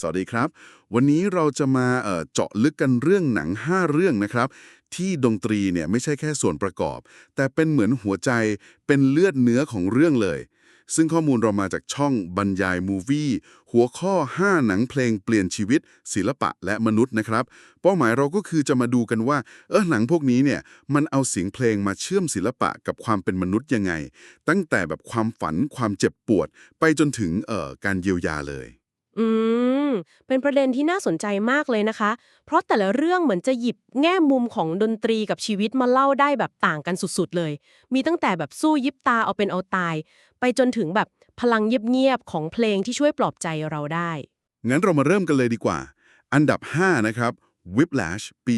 สวัสดีครับ วันนี้เราจะมาเจาะลึกกันเรื่องหนัง 5 เรื่องนะครับ ที่ดนตรีเนี่ยไม่ใช่แค่ส่วนประกอบ แต่เป็นเหมือนหัวใจเป็นเลือดเนื้อของเรื่องเลย ซึ่งข้อมูลเรามาจากช่องบรรยายมูวี่หัวข้อ 5 หนังเพลงเปลี่ยนชีวิต ศิลปะและมนุษย์นะครับ เป้าหมายเราก็คือจะมาดูกันว่า เออหนังพวกนี้เนี่ยมันเอาเสียงเพลงมาเชื่อมศิลปะกับความเป็นมนุษย์ยังไง ตั้งแต่แบบความฝันความเจ็บปวด ไปจนถึงเอ่อการเยียวยาเลย อืม เป็นประเด็นที่น่าสนใจมากเลยนะคะ เพราะแต่ละเรื่องเหมือนจะหยิบแง่มุมของดนตรีกับชีวิตมาเล่าได้แบบต่างกันสุดๆเลย มีตั้งแต่แบบสู้ยิบตาเอาเป็นเอาตาย ไปจนถึงแบบพลังเงียบๆของเพลงที่ช่วยปลอบใจเราได้ งั้นเรามาเริ่มกันเลยดีกว่า อันดับ 5 นะครับ Whiplash ปี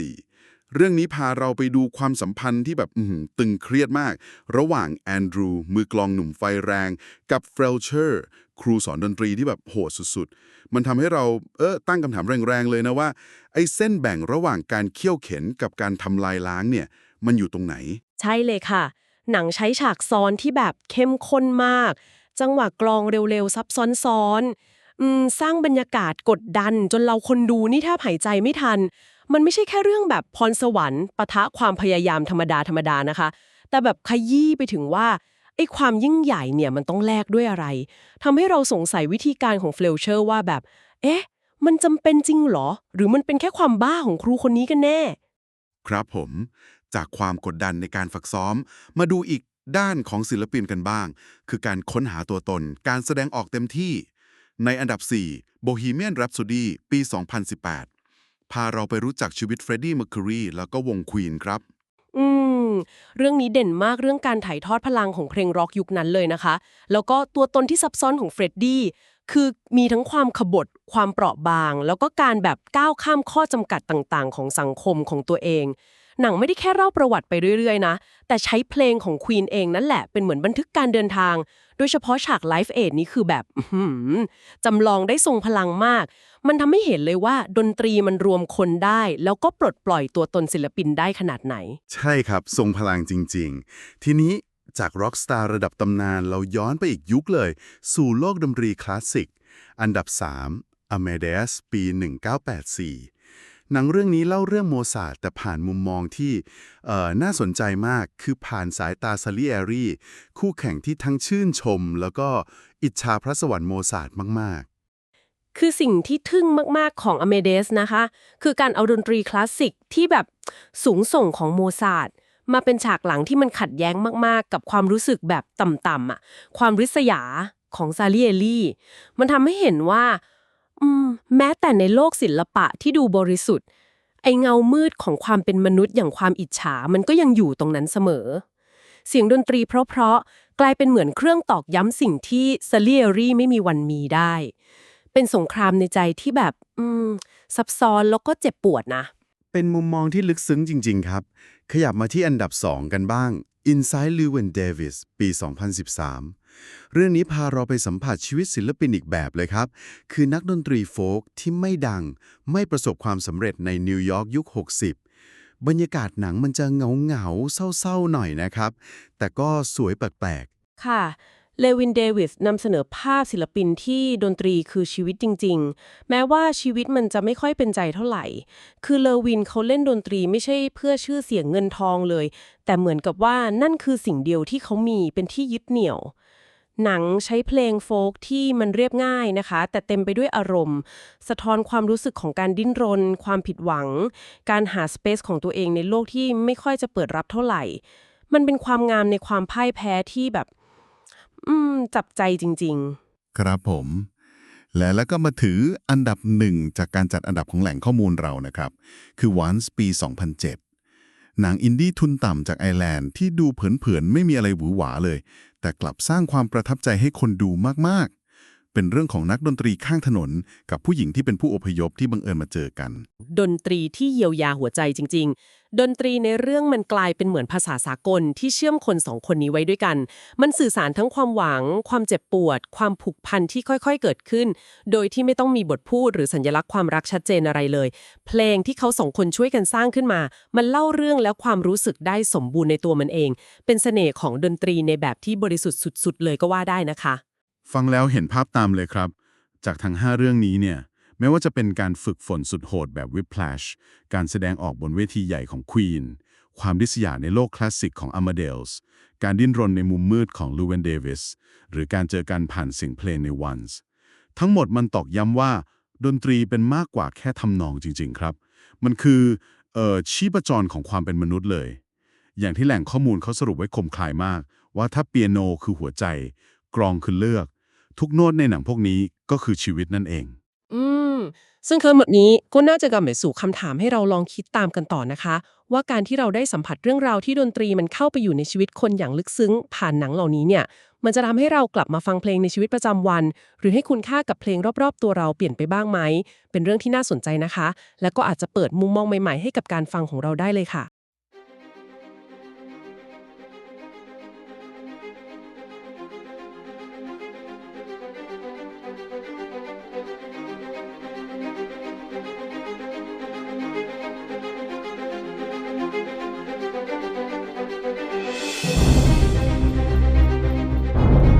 2014 เรื่องนี้พาเราไปดูความสัมพันธ์ที่แบบอื้อหือตึงเครียดมาก ระหว่างแอนดรูมือกลองหนุ่มไฟแรง กับเฟลเชอร์ครูสอนดนตรีที่แบบโหดสุดๆ มันทำให้เราเออตั้งคำถามแรงๆเลยนะว่า ไอ้เส้นแบ่งระหว่างการเคี่ยวเข็นกับการทำลายล้างเนี่ย มันอยู่ตรงไหน ใช่เลยค่ะ หนังใช้ฉากซ้อนที่แบบเข้มข้นมาก จังหวะกลองเร็วๆ ซับซ้อนๆอืมสร้างบรรยากาศกดดัน จนเราคนดูนี่แทบหายใจไม่ทัน มันไม่ใช่แค่เรื่องแบบพรสวรรค์ปะทะความพยายามธรรมดาธรรมดานะคะ แต่แบบขยี้ไปถึงว่าไอ้ความยิ่งใหญ่เนี่ยมันต้องแลกด้วยอะไรทำให้เราสงสัยวิธีการของเฟลเชอร์ว่าแบบ เอ๊ะ มันจำเป็นจริงเหรอ หรือมันเป็นแค่ความบ้าของครูคนนี้กันแน่ ครับผม จากความกดดันในการฝึกซ้อม มาดูอีกด้านของศิลปินกันบ้าง คือการค้นหาตัวตน การแสดงออกเต็มที่ ในอันดับ 4 Bohemian Rhapsody ปี 2018 พาเราไปรู้จักชีวิตเฟรดดี้ m ม r ค u รีแล้วก็วงควีนครับ อืม เรื่องนี้เด่นมากเรื่องการถ่ายทอดพลังของเพลงร็อกยุคนั้นเลยนะคะ แล้วก็ตัวตนที่ซับซ้อนของเฟรดดี้คือมีทั้งความขบฏ ความเปราะบาง แล้วก็การแบบก้าวข้ามข้อจำกัดต่างๆ ของสังคมของตัวเอง หนังไม่ได้แค่เล่าประวัติไปเรื่อยๆนะ แต่ใช้เพลงของควีนเองนั่นแหละเป็นเหมือนบันทึกการเดินทาง โดยเฉพาะฉากไลฟ์เอดนี้คือแบบจำลองได้ทรงพลังมาก มันทำให้เห็นเลยว่าดนตรีมันรวมคนได้ แล้วก็ปลดปล่อยตัวตนศิลปินได้ขนาดไหน ใช่ครับทรงพลังจริง ๆ ทีนี้จากร็อกสตาร์ระดับตำนานเราย้อนไปอีกยุคเลย สู่โลกดนตรีคลาสสิก อันดับ 3 Amadeus ปี 1984 หนังเรื่องนี้เล่าเรื่องโมซาร์ทแต่ผ่านมุมมองที่น่าสนใจมากคือผ่านสายตาซาลิเอรีคู่แข่งที่ทั้งชื่นชม แล้วก็อิจฉาพระสวรรค์โมซาร์ทมากคือสิ่งที่ทึ่งมาก ๆ ของอเมเดสนะคะ คือการเอาดนตรีคลาสสิกที่แบบสูงส่งของโมซาร์ทมาเป็นฉากหลังที่มันขัดแย้งมาก ๆ กับความรู้สึกแบบต่ำๆอะ ความริษยาของซาลิเอลี่ มันทำให้เห็นว่า แม้แต่ในโลกศิลปะที่ดูบริสุทธิ์ ไอเงามืดของความเป็นมนุษย์อย่างความอิจฉามันก็ยังอยู่ตรงนั้นเสมอ เสียงดนตรีเพราะๆกลายเป็นเหมือนเครื่องตอกย้ำสิ่งที่ซาลิเอรี่ไม่มีวันมีได้ เป็นสงครามในใจที่แบบ อืม ซับซ้อนแล้วก็เจ็บปวดนะ เป็นมุมมองที่ลึกซึ้งจริง ๆ ครับ ขยับมาที่อันดับ 2 กันบ้าง Inside Llewyn Davis ปี 2013 เรื่องนี้พาเราไปสัมผัสชีวิตศิลปินอีกแบบเลยครับ คือนักดนตรีโฟล์กที่ไม่ดัง ไม่ประสบความสำเร็จในนิวยอร์กยุค 60 บรรยากาศหนังมันจะเงาเงาๆเศร้าๆหน่อยนะครับ แต่ก็สวยแปลกค่ะ เลวินเดวิสนำเสนอภาพศิลปินที่ดนตรีคือชีวิตจริง ๆ แม้ว่าชีวิตมันจะไม่ค่อยเป็นใจเท่าไหร่ คือเลวินเขาเล่นดนตรีไม่ใช่เพื่อชื่อเสียงเงินทองเลย แต่เหมือนกับว่านั่นคือสิ่งเดียวที่เขามีเป็นที่ยึดเหนี่ยว หนังใช้เพลงโฟล์กที่มันเรียบง่ายนะคะ แต่เต็มไปด้วยอารมณ์ สะท้อนความรู้สึกของการดิ้นรน ความผิดหวัง การหาสเปซของตัวเองในโลกที่ไม่ค่อยจะเปิดรับเท่าไหร่มันเป็นความงามในความพ่ายแพ้ที่แบบ จับใจจริง ๆ ครับผม และแล้วก็มาถืออันดับหนึ่งจากการจัดอันดับของแหล่งข้อมูลเรานะครับ คือ Once ปี 2007 หนังอินดี้ทุนต่ำจากไอร์แลนด์ที่ดูเผินๆ ไม่มีอะไรหวือหวาเลย แต่กลับสร้างความประทับใจให้คนดูมาก เป็นเรื่องของนักดนตรีข้างถนน กับผู้หญิงที่เป็นผู้อพยพที่บังเอิญมาเจอกัน ดนตรีที่เยียวยาหัวใจจริง ๆ ดนตรีในเรื่องมันกลายเป็นเหมือนภาษาสากลที่เชื่อมคนสองคนนี้ไว้ด้วยกัน มันสื่อสารทั้งความหวัง ความเจ็บปวด ความผูกพันที่ค่อยๆเกิดขึ้น โดยที่ไม่ต้องมีบทพูดหรือสัญลักษณ์ความรักชัดเจนอะไรเลย เพลงที่เขาสองคนช่วยกันสร้างขึ้นมา มันเล่าเรื่องและความรู้สึกได้สมบูรณ์ในตัวมันเอง เป็นเสน่ห์ของดนตรีในแบบที่บริสุทธิ์สุด ๆ เลยก็ว่าได้นะคะ ฟังแล้วเห็นภาพตามเลยครับ จากทั้ง 5 เรื่องนี้เนี่ยแม้ว่าจะเป็นการฝึกฝนสุดโหดแบบ Whiplash การแสดงออกบนเวทีใหญ่ของ Queen ความดิษยาในโลกคลาสสิกของ Amadeus การดิ้นรนในมุมมืดของ Llewyn Davis หรือการเจอกันผ่านเสียงเพลงใน Once ทั้งหมดมันตอกย้ำว่า ดนตรีเป็นมากกว่าแค่ทำนองจริง ๆ ครับ มันคือเอ่อชีพจรของความเป็นมนุษย์เลย อย่างที่แหล่งข้อมูลเขาสรุปไว้คมคายมาก ว่าถ้าเปียโนคือหัวใจ กรองคือเลือก ทุกโน้ตในหนังพวกนี้ก็คือชีวิตนั่นเอง อืม ซึ่งทั้งหมดนี้ก็น่าจะกำไปสู่คำถามให้เราลองคิดตามกันต่อนะคะ ว่าการที่เราได้สัมผัสเรื่องราวที่ดนตรีมันเข้าไปอยู่ในชีวิตคนอย่างลึกซึ้ง ผ่านหนังเหล่านี้เนี่ย มันจะทำให้เรากลับมาฟังเพลงในชีวิตประจำวัน หรือให้คุณค่ากับเพลงรอบๆ ตัวเราเปลี่ยนไปบ้างไหมเป็นเรื่องที่น่าสนใจนะคะ และก็อาจจะเปิดมุมมองใหม่ๆให้กับการฟังของเราได้เลยค่ะ